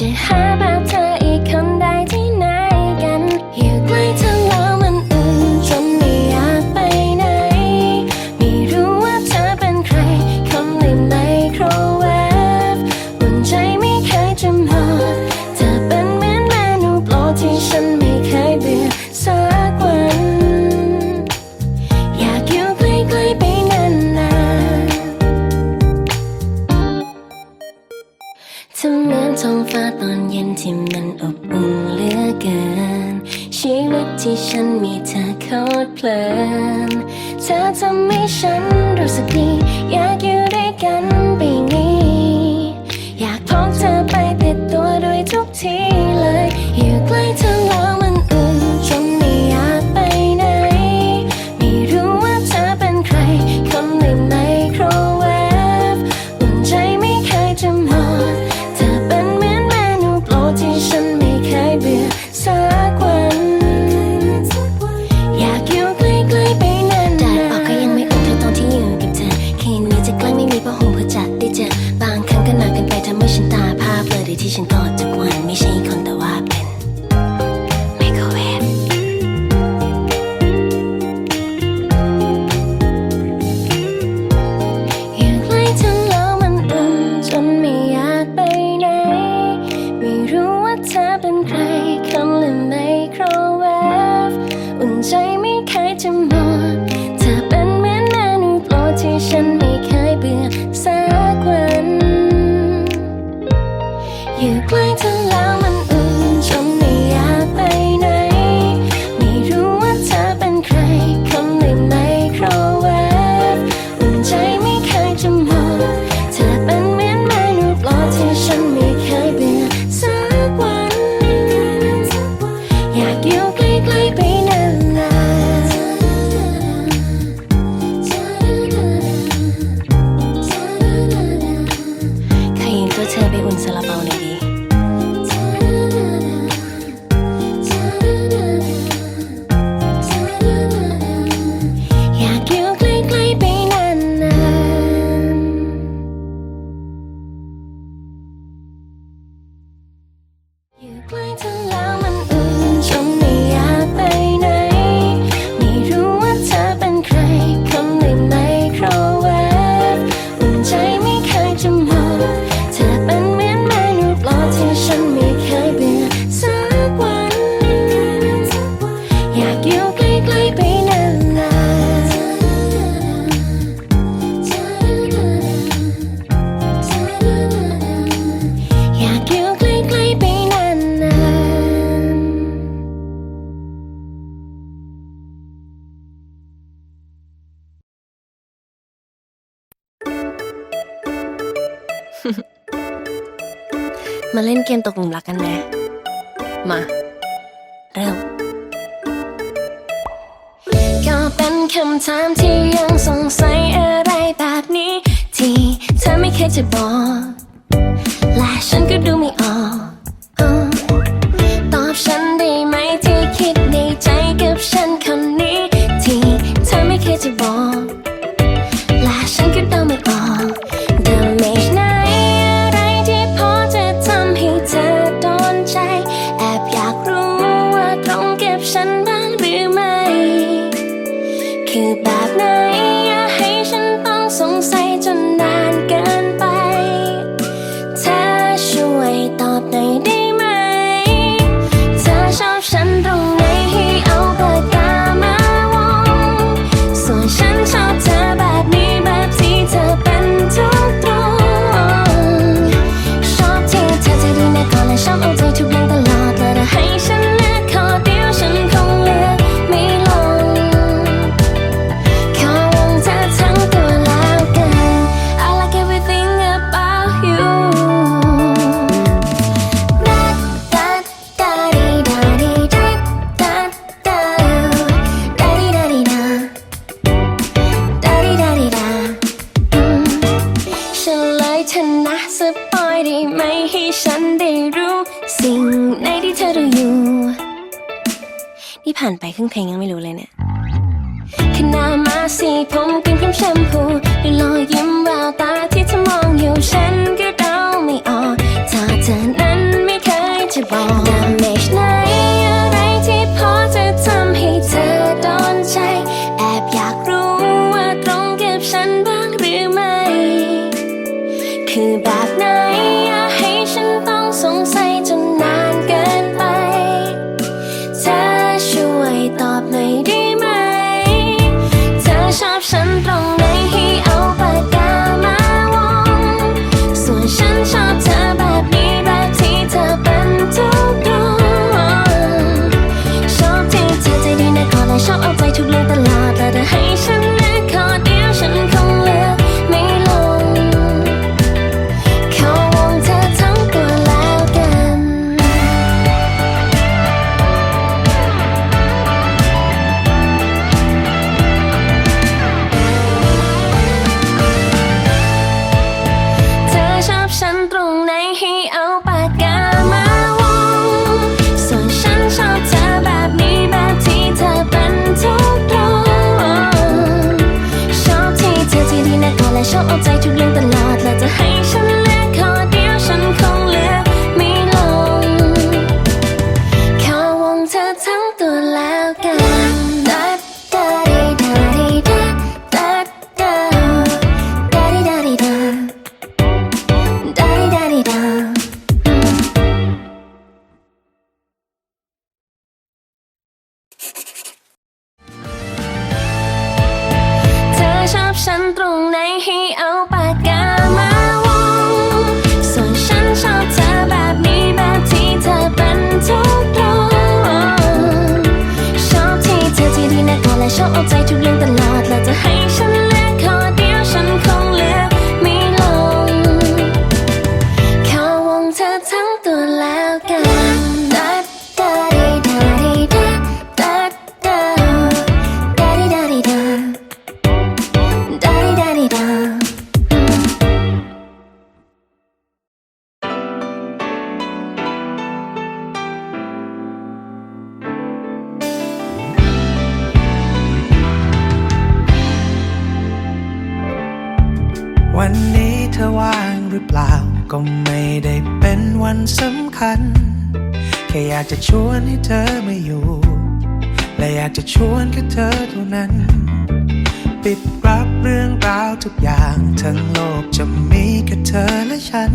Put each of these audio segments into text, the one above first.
이제 하바타 เคนตกหลุมรักกันไหมมา เริ่มก็เป็นคำถามที่ยังสงสัยอะไรแบบนี้ ที่เธอไม่เคยจะบอก และฉันก็ดูไม่ออก ให้ฉันได้รู้ สิ่งในที่เธอดูอยู่ นี่ผ่านไปครึ่งเพลงยังไม่รู้เลยเนี่ยขนามาสีผมกินครีมแชมพูด้วยรอยยิ้มแววตาที่เธอมองอยู่ฉันก็เดาไม่ออกถ้าเธอนั้นไม่เคยจะบอกดาเมจไหนอะไรที่พอจะทำให้เธอโดนใจ ตรงไหนให้เอาปากกามาวง ส่วนฉันชอบเธอแบบนี้แบบที่เธอเป็นทุกดวงชอบที่เธอที่ดีนะก็และชอบเอาใจทุกเรื่องตลอดและจะห นี้เธอว่างหรือเปล่า ก็ไม่ได้เป็นวันสำคัญ แค่อยากจะชวนให้เธอมาอยู่ และอยากจะชวนแค่เธอเท่านั้น ปิดรับเรื่องราวทุกอย่างทั้งโลกจะมีแค่เธอและฉัน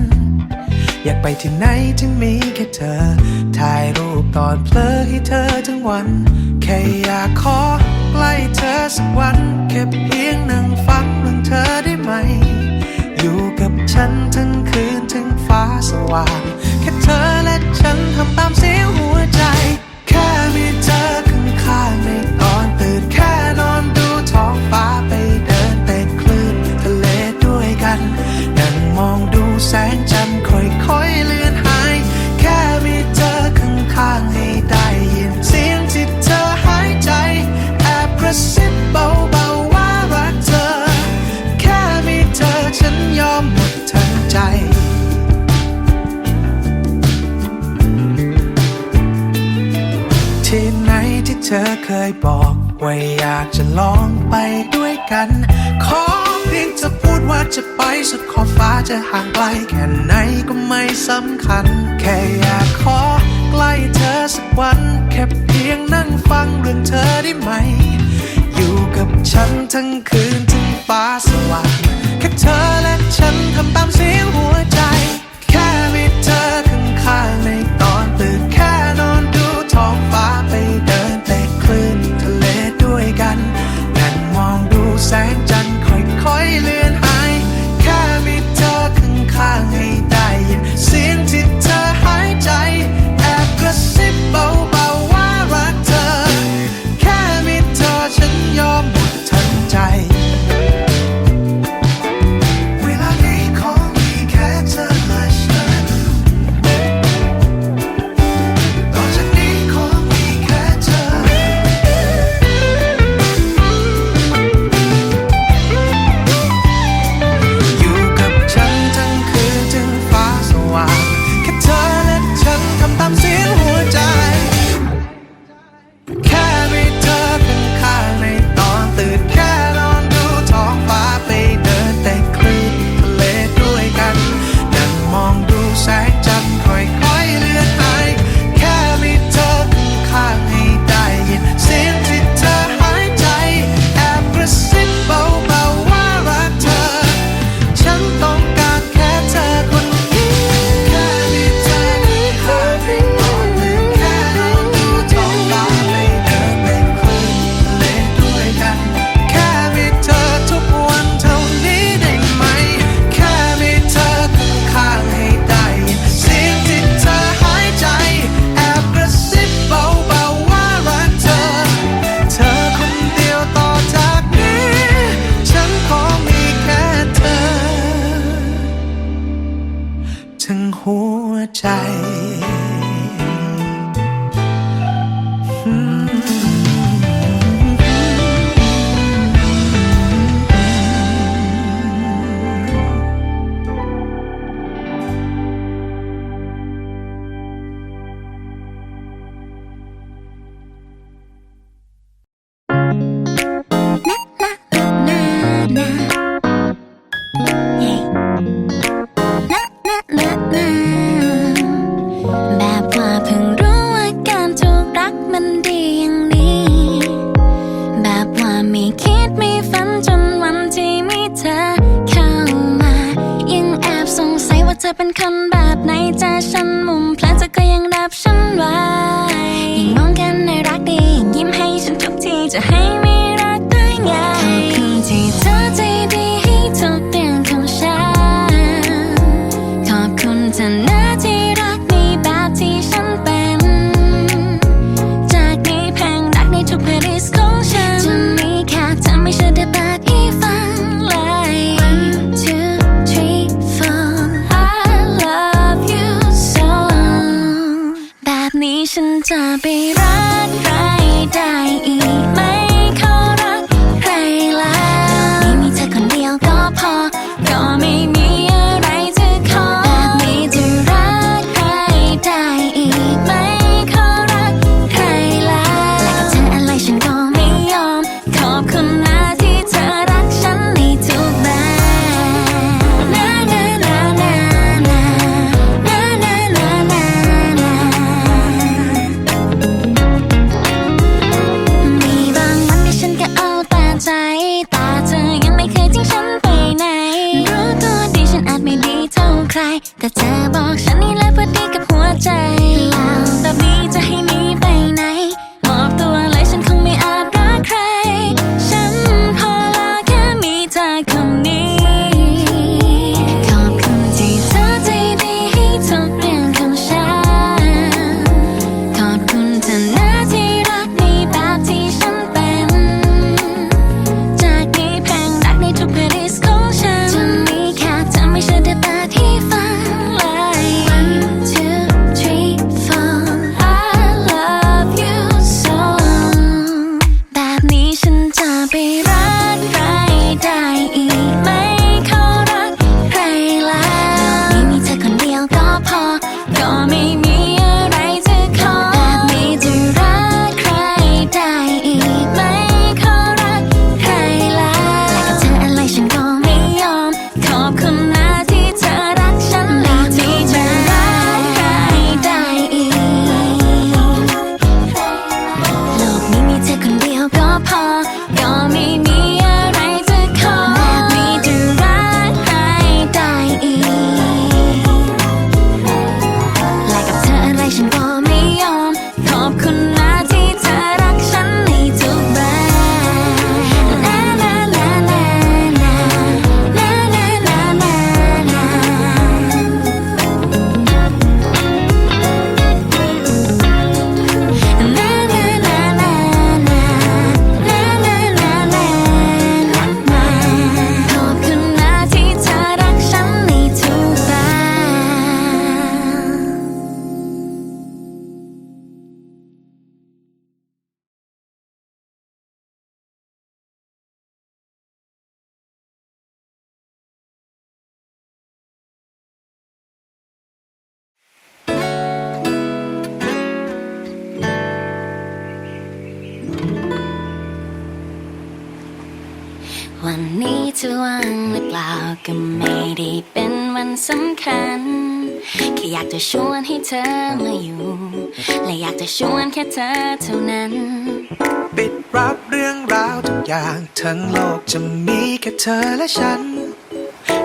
อยากไปที่ไหนที่มีแค่เธอ ถ่ายรูปตอนเพลอให้เธอทั้งวัน แค่อยากขอใกล้เธอสักวันแค่เพียงนั่งฟังเรื่องเธอได้ไหม อยู่กับฉันทั้งคืนถึงฟ้าสว่าง แค่เธอและฉันทำตามเสียงหัวใจ แค่มีเธอข้างๆใน เคยบอกว่าอยากจะลองไปด้วยกัน ขอเพียงจะพูดว่าจะไปสุดขอบฟ้าจะห่างไกลแค่ไหนก็ไม่สำคัญ แค่อยากขอใกล้เธอสักวัน แค่เพียงนั่งฟังเรื่องเธอได้ไหม อยู่กับฉันทั้งคืนถึงฟ้าสว่าง แค่เธอและฉันทำตามเสียงหัวใจ วันนี้จะว่างหรือเปล่าก็ไม่ได้เป็นวันสำคัญ แค่อยากจะชวนให้เธอมาอยู่ และอยากจะชวนแค่เธอเท่านั้น ปิดรับเรื่องราวทุกอย่างทั้งโลกจะมีแค่เธอและฉัน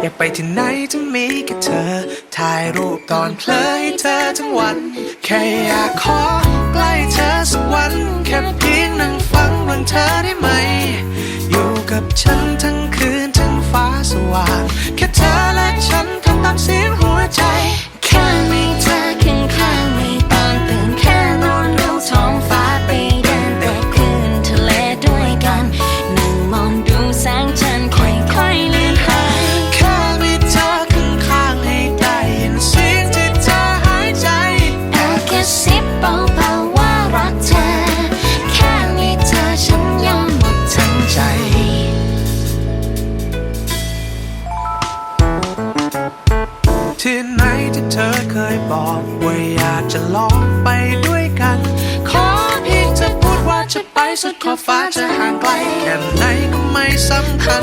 อยากไปที่ไหนจะมีแค่เธอ ถ่ายรูปตอนเพลอให้เธอทั้งวัน แค่อยากขอใกล้เธอสักวัน แค่เพียงนั่งฟังเรื่องเธอได้ไหม ฉันทั้งคืนทั้งฟ้าสว่าง แค่เธอและฉันทำตามเสียงหัวใจ สุดขอบฟ้าจะห่างไกลแค่ไหนก็ไม่สำคัญ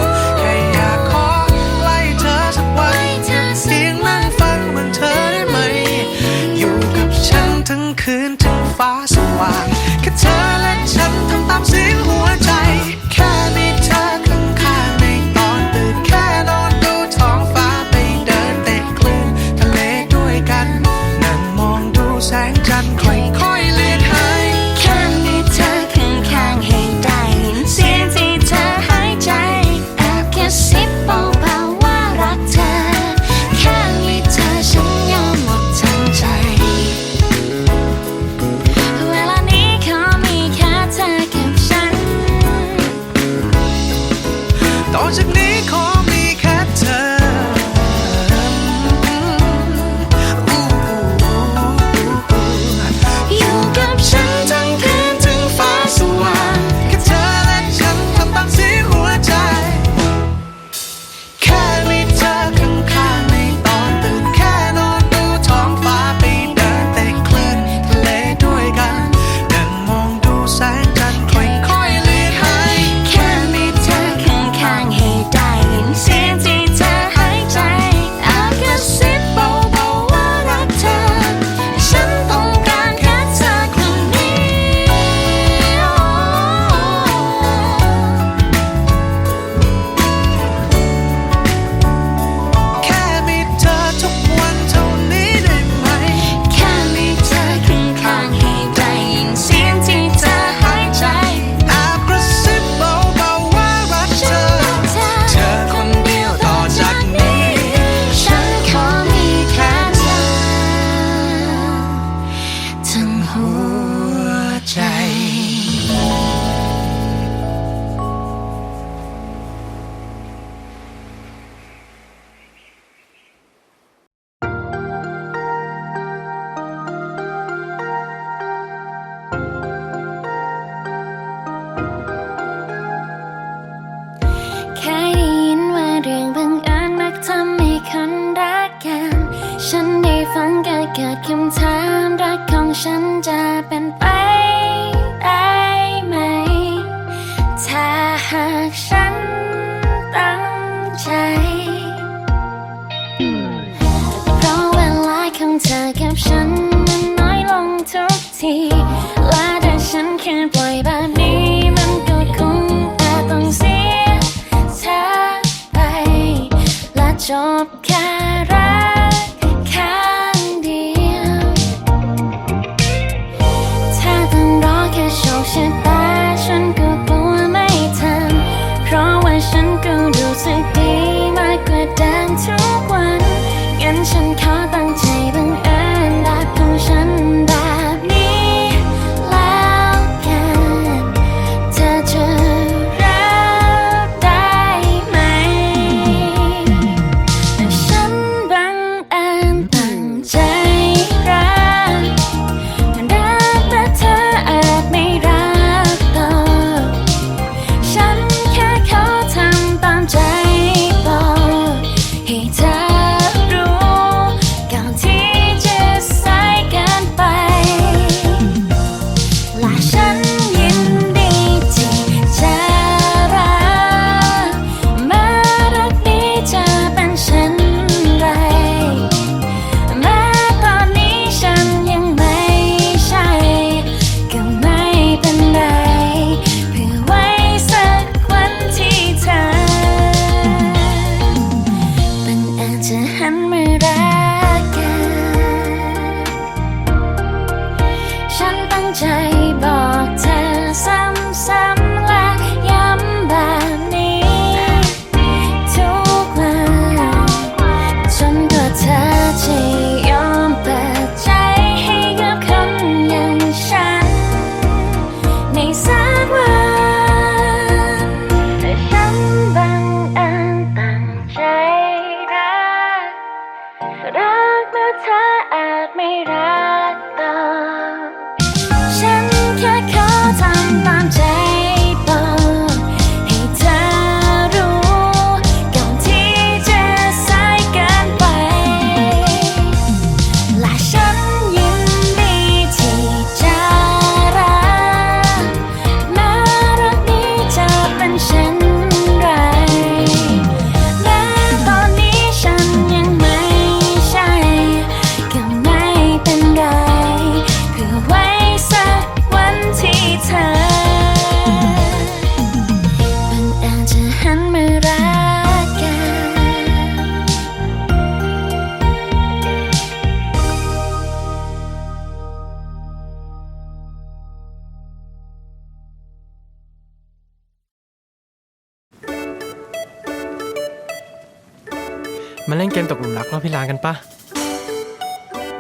มาเล่นเกมตกหลุมรักรอบพิลากันปะ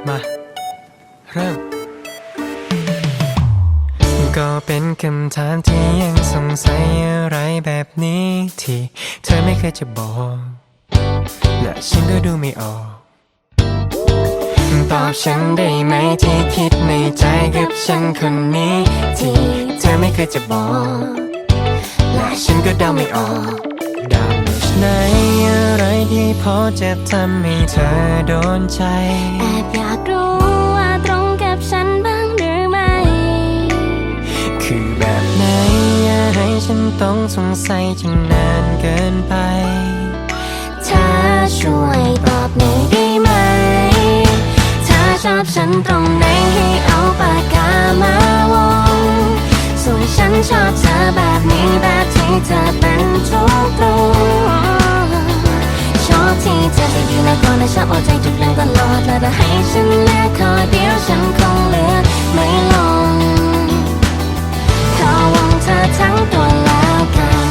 มา เริ่ม ก็เป็นคำถามที่ยังสงสัยอะไรแบบนี้ที่เธอไม่เคยจะบอกและฉันก็ดูไม่ออก ตอบฉันได้ไหมที่คิดในใจกับฉันคนนี้ ที่เธอไม่เคยจะบอกและฉันก็เดาไม่ออก ไหนอะไรที่พอจะทำให้เธอโดนใจ แอบอยากรู้ว่าตรงกับฉันบ้างหรือไม่ คือแบบไหนอย่าให้ฉันต้องสงสัยจนนานเกินไป เธอช่วยตอบหน่อยได้ไหม เธอชอบฉันตรงไหนให้เอาปากกามาวง ส่วนฉันชอบเธอแบบนี้แบบที่เธอเป็นทุกตรงชอบที่เธอจะยืนและก่อนและชอบเอาใจทุกเรื่องตลอดและถ้าให้ฉันเลือกคอยเดียวฉันคงเลือกไม่ลงขอวงเธอทั้งตัวแล้วกัน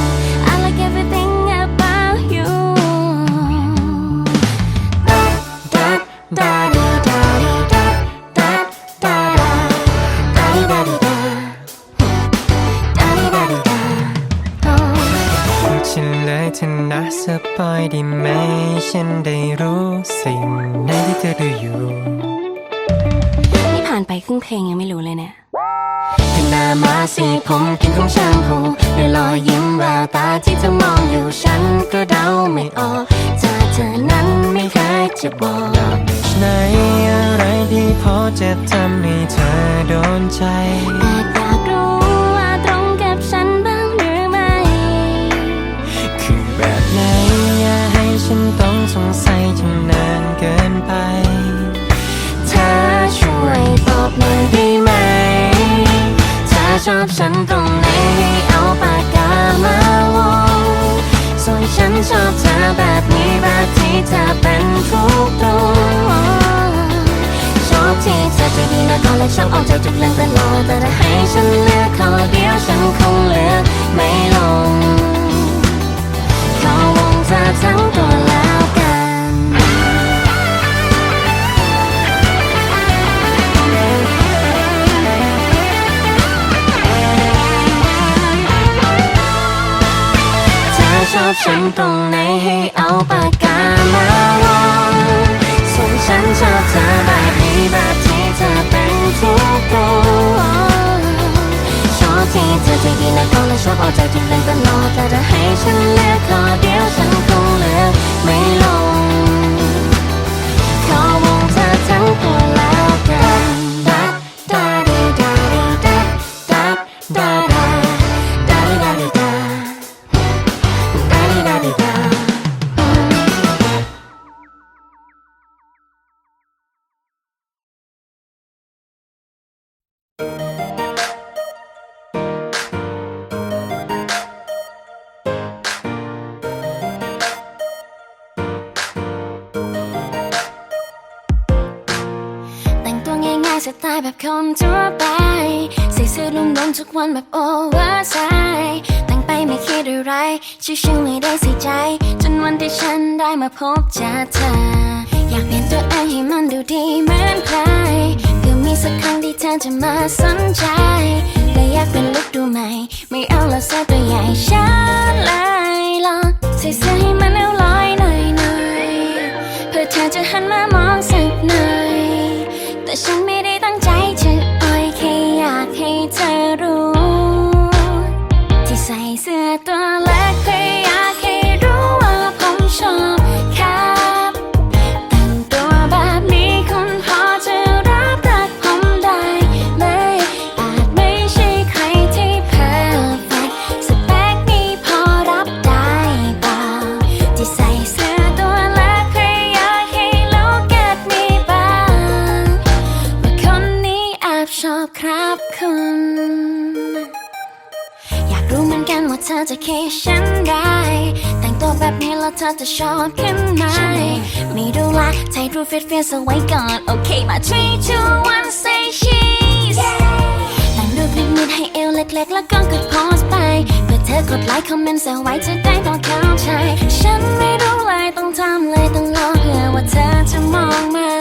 นเลยเธอนะสปอยได้ไหม ฉันได้รู้สิ่งไหนที่เธอดูอยู่นี่ผ่านไปครึ่งเพลงยังไม่รู้เลยเนี่ยขณะมาสีผมกินของแชมพูด้วยรอยยิ้มแววตาที่เธอมองอยู่ฉันก็เดาไม่ออกถ้าเธอนั้นไม่เคยจะบอกไหนอะไรที่พอจะทำให้เธอโดนใจ ชอบฉันตรงไหนให้เอาปากกามาวงส่วนฉันชอบเธอแบบนี้แบบที่เธอเป็นทุกตรงชอบที่เธอใจดีนะก่อนและชอบเอาใจทุกเรื่องตลอดแต่ถ้าให้ฉันเลือกข้อเดียวฉันคงเลือกไม่ลงเขอวงเธอทั้งตัวแล้ว บฉันตรงไหนให้เอาปากกามาวงส่วนฉันชอบเธอแบบนี้แบบที่เธอเป็นทุกตัวชอบที่เธอใจดีนะก่อนและชอบเอาใจที่เล่นตลอดแต่จะให้ฉันเลือกขอเดียวฉันคงเลือกไม่ลง สไตล์แบบคนทั่วไปใส่เสื้อลุ่มๆทุกวันแบบโอเวอร์ไซส์แต่งไปไม่คิดอะไร ชิวๆไม่ได้ใส่ใจ จนวันที่ฉันได้มาพบเจอเธอ อยากเปลี่ยนตัวเองให้มันดูดีเหมือนใครก็มีสักครั้งที่เธอจะมาสนใจและอยากเป็นลุกดูใหม่ ไม่เอาแล้วใส่ตัวใหญ่ฉันเลยลองใส่เสื้อให้มันเอาลอยหน่อยๆเพื่อเธอจะหันมามองสักหน่อยแต่ฉันไม่ จะชอบขึ้นไหมไม่รู้ละถ่ายรูปเฟียสๆเอาไว้ก่อน โอเค มา three two one say cheese แต่งรูปนิดๆให้เอวเล็กๆ แล้วก็กดโพสไปเพื่อเธออกดไลค์คอมเมนต์แซวไว้จะได้บอกเข้าใจ ฉันไม่รู้เลยต้องทำเลยต้องรอเพื่อว่าเธอจะมองมา